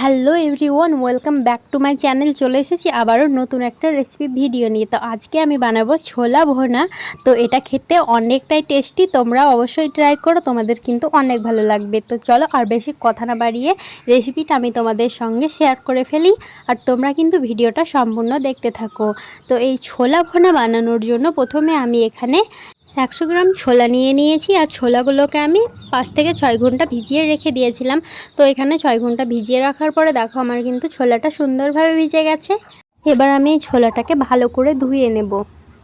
Hello everyone, welcome back to my channel. চলে এসেছি আবারও নতুন একটা রেসিপি ভিডিও নিয়ে। তো আজকে আমি বানাবো ছোলা ভোনা। তো এটা খেতে অনেকটাই টেস্টি, তোমরা অবশ্যই ট্রাই করো, তোমাদের কিন্তু অনেক ভালো লাগবে। তো চলো আর বেশি কথা না বাড়িয়ে রেসিপিটা আমি তোমাদের সঙ্গে শেয়ার করে ফেলি আর তোমরা কিন্তু ভিডিওটা সম্পূর্ণ দেখতে থাকো। তো এই ছোলা ভোনা বানানোর জন্য প্রথমে আমি এখানে একশো গ্রাম ছোলা নিয়ে নিয়েছি আর ছোলাগুলোকে আমি পাঁচ থেকে ছয় ঘণ্টা ভিজিয়ে রেখে দিয়েছিলাম। তো এখানে ছয় ঘণ্টা ভিজিয়ে রাখার পরে দেখো আমার কিন্তু ছোলাটা সুন্দরভাবে ভিজে গেছে। এবার আমি ছোলাটাকে ভালো করে ধুয়ে নেব।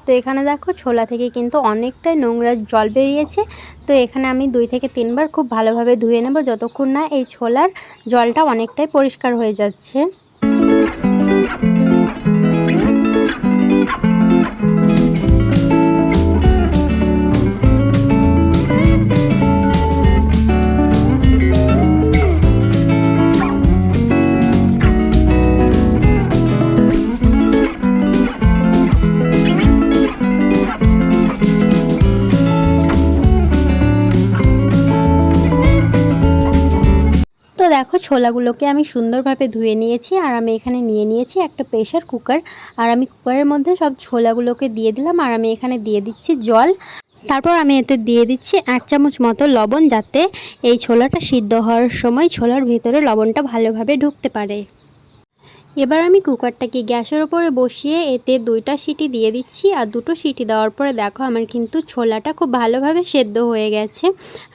তো এখানে দেখো ছোলা থেকে কিন্তু অনেকটাই নোংরা জল বেরিয়েছে। তো এখানে আমি দুই থেকে তিনবার খুব ভালোভাবে ধুয়ে নেব যতক্ষণ না এই ছোলার জলটা অনেকটাই পরিষ্কার হয়ে যাচ্ছে। দেখো, ছোলাগুলোকে আমি সুন্দরভাবে ধুয়ে নিয়েছি আর আমি এখানে নিয়ে নিয়েছি একটা প্রেশার কুকার। আর আমি কুকারের মধ্যে সব ছোলাগুলোকে দিয়ে দিলাম আর আমি এখানে দিয়ে দিচ্ছি জল। তারপর আমি এতে দিয়ে দিচ্ছি এক চামচ মতো লবণ যাতে এই ছোলাটা সিদ্ধ হওয়ার সময় ছোলার ভিতরে লবণটা ভালোভাবে ঢুকতে পারে। এবার আমি কুকারটাকে গ্যাসের ওপরে বসিয়ে এতে দুইটা সিটি দিয়ে দিচ্ছি আর দুটো সিটি দেওয়ার পরে দেখো আমার কিন্তু ছোলাটা খুব ভালোভাবে সেদ্ধ হয়ে গেছে।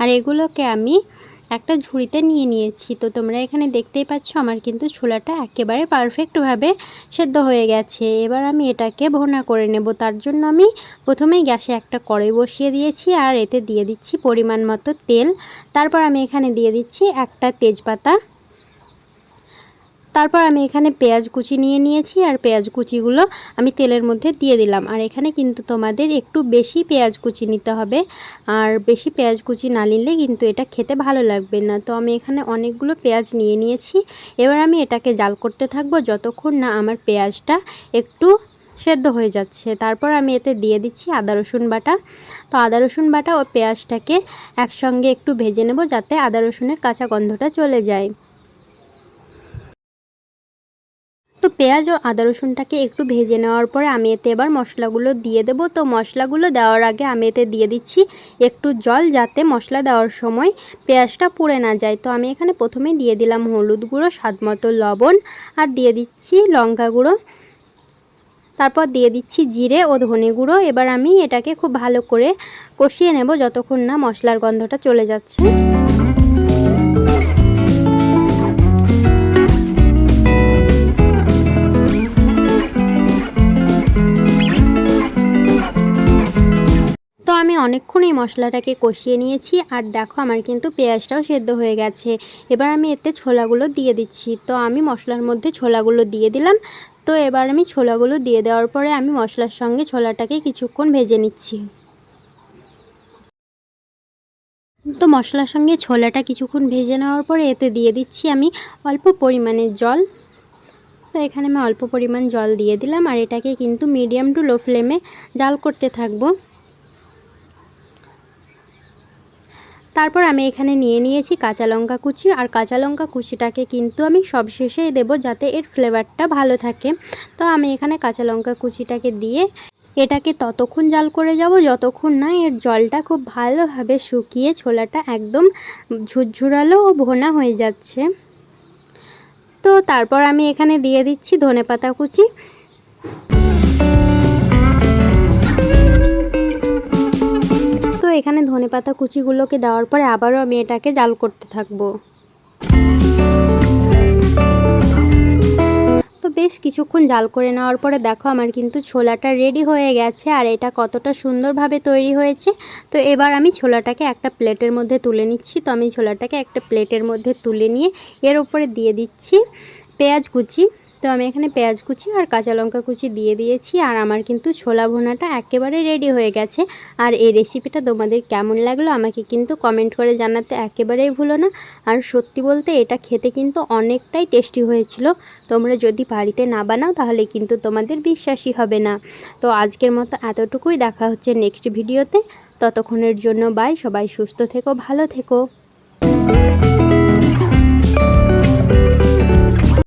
আর এগুলোকে আমি একটা ঝুড়িতে নিয়ে নিয়েছি। তো তোমরা এখানে দেখতেই পাচ্ছ, আমার কিন্তু ছোলাটা একেবারে পারফেক্টভাবে সেদ্ধ হয়ে গেছে। এবার আমি এটাকে ভোনা করে নেব। তার জন্য আমি প্রথমেই গ্যাসে একটা কড়াই বসিয়ে দিয়েছি আর এতে দিয়ে দিচ্ছি পরিমাণ মতো তেল। তারপর আমি এখানে দিয়ে দিচ্ছি একটা তেজপাতা। তারপর আমি এখানে পেঁয়াজ কুচি নিয়ে নিয়েছি আর পেঁয়াজ কুচিগুলো আমি তেলের মধ্যে দিয়ে দিলাম। আর এখানে কিন্তু তোমাদের একটু বেশি পেঁয়াজ কুচি নিতে হবে। আর বেশি পেঁয়াজ কুচি না নিলে কিন্তু এটা খেতে ভালো লাগবে না। তো আমি এখানে অনেকগুলো পেঁয়াজ নিয়ে নিয়েছি। এবার আমি এটাকে জাল করতে থাকব যতক্ষণ না আমার পেঁয়াজটা একটু সেদ্ধ হয়ে যাচ্ছে। তারপর আমি এতে দিয়ে দিচ্ছি আদা, রসুন বাটা। তো আদা, রসুন বাটা ও পেঁয়াজটাকে একসঙ্গে একটু ভেজে নেব যাতে আদা, রসুনের কাঁচা গন্ধটা চলে যায় তো পেঁয়াজ ও আদা রসুনটাকে একটু ভেজে নেওয়ার পরে আমি এতে এবার মশলাগুলো দিয়ে দেবো। তো মশলাগুলো দেওয়ার আগে আমি এতে দিয়ে দিচ্ছি একটু জল যাতে মশলা দেওয়ার সময় পেঁয়াজটা পুড়ে না যায়। তো আমি এখানে প্রথমে দিয়ে দিলাম হলুদ গুঁড়ো, স্বাদ মতো লবণ আর দিয়ে দিচ্ছি লঙ্কা গুঁড়ো। তারপর দিয়ে দিচ্ছি জিরে ও ধনে গুঁড়ো। এবার আমি এটাকে খুব ভালো করে কষিয়ে নেব যতক্ষণ না মশলার গন্ধটা চলে যাচ্ছে। আমি অনেকক্ষণ এই মশলাটাকে কষিয়ে নিয়েছি আর দেখো আমার কিন্তু পেঁয়াজটাও সেদ্ধ হয়ে গেছে। এবার আমি এতে ছোলাগুলো দিয়ে দিচ্ছি। তো আমি মশলার মধ্যে ছোলাগুলো দিয়ে দিলাম। তো এবার আমি ছোলাগুলো দিয়ে দেওয়ার পরে আমি মশলার সঙ্গে ছোলাটাকে কিছুক্ষণ ভেজে নিচ্ছি। তো মশলার সঙ্গে ছোলাটা কিছুক্ষণ ভেজে নেওয়ার পরে এতে দিয়ে দিচ্ছি আমি অল্প পরিমাণে জল। তো এখানে আমি অল্প পরিমাণ জল দিয়ে দিলাম আর এটাকে কিন্তু মিডিয়াম টু লো ফ্লেমে জাল করতে থাকব। তারপর আমি এখানে নিয়ে নিয়েছি কাঁচা লঙ্কা কুচি আর কাঁচা লঙ্কা কুচিটাকে কিন্তু আমি সব শেষেই দেবো যাতে এর ফ্লেভারটা ভালো থাকে। তো আমি এখানে কাঁচা লঙ্কা কুচিটাকে দিয়ে এটাকে ততক্ষণ জাল করে যাব। যতক্ষণ না এর জলটা খুব ভালোভাবে শুকিয়ে ছোলাটা একদম ঝুরঝুরালো ও ভোনা হয়ে যাচ্ছে। তো তারপর আমি এখানে দিয়ে দিচ্ছি ধনে পাতা কুচি। ধনে পাতা কুচিগুলোকে দেওয়ার পরে আবারও আমি এটাকে জাল করতে থাকব। তো বেশ কিছুক্ষণ জাল করে নেওয়ার পরে দেখো আমার কিন্তু ছোলাটা রেডি হয়ে গেছে আর এটা কতটা সুন্দরভাবে তৈরি হয়েছে। তো এবার আমি ছোলাটাকে একটা প্লেটের মধ্যে তুলে নিচ্ছি। তো আমি ছোলাটাকে একটা প্লেটের মধ্যে তুলে নিয়ে এর উপরে দিয়ে দিচ্ছি পেঁয়াজ কুচি তো আমি এখানে পেঁয়াজ কুচি আর কাঁচা লঙ্কা কুচি দিয়ে দিয়েছি আর আমার কিন্তু ছোলা ভোনাটা একেবারে রেডি হয়ে গেছে। আর এই রেসিপিটা তোমাদের কেমন লাগল আমাকে কিন্তু কমেন্ট করে জানাতে একেবারেই ভুলো না। আর সত্যি বলতে এটা খেতে কিন্তু অনেকটাই টেস্টি হয়েছিল। তোমরা যদি বাড়িতে না বানাও তাহলে কিন্তু তোমাদের বিশ্বাসই হবে না। তো আজকের মতো এতটুকুই, দেখা হচ্ছে নেক্সট ভিডিওতে ততক্ষণের জন্য বাই সবাই সুস্থ থেকো, ভালো থেকো।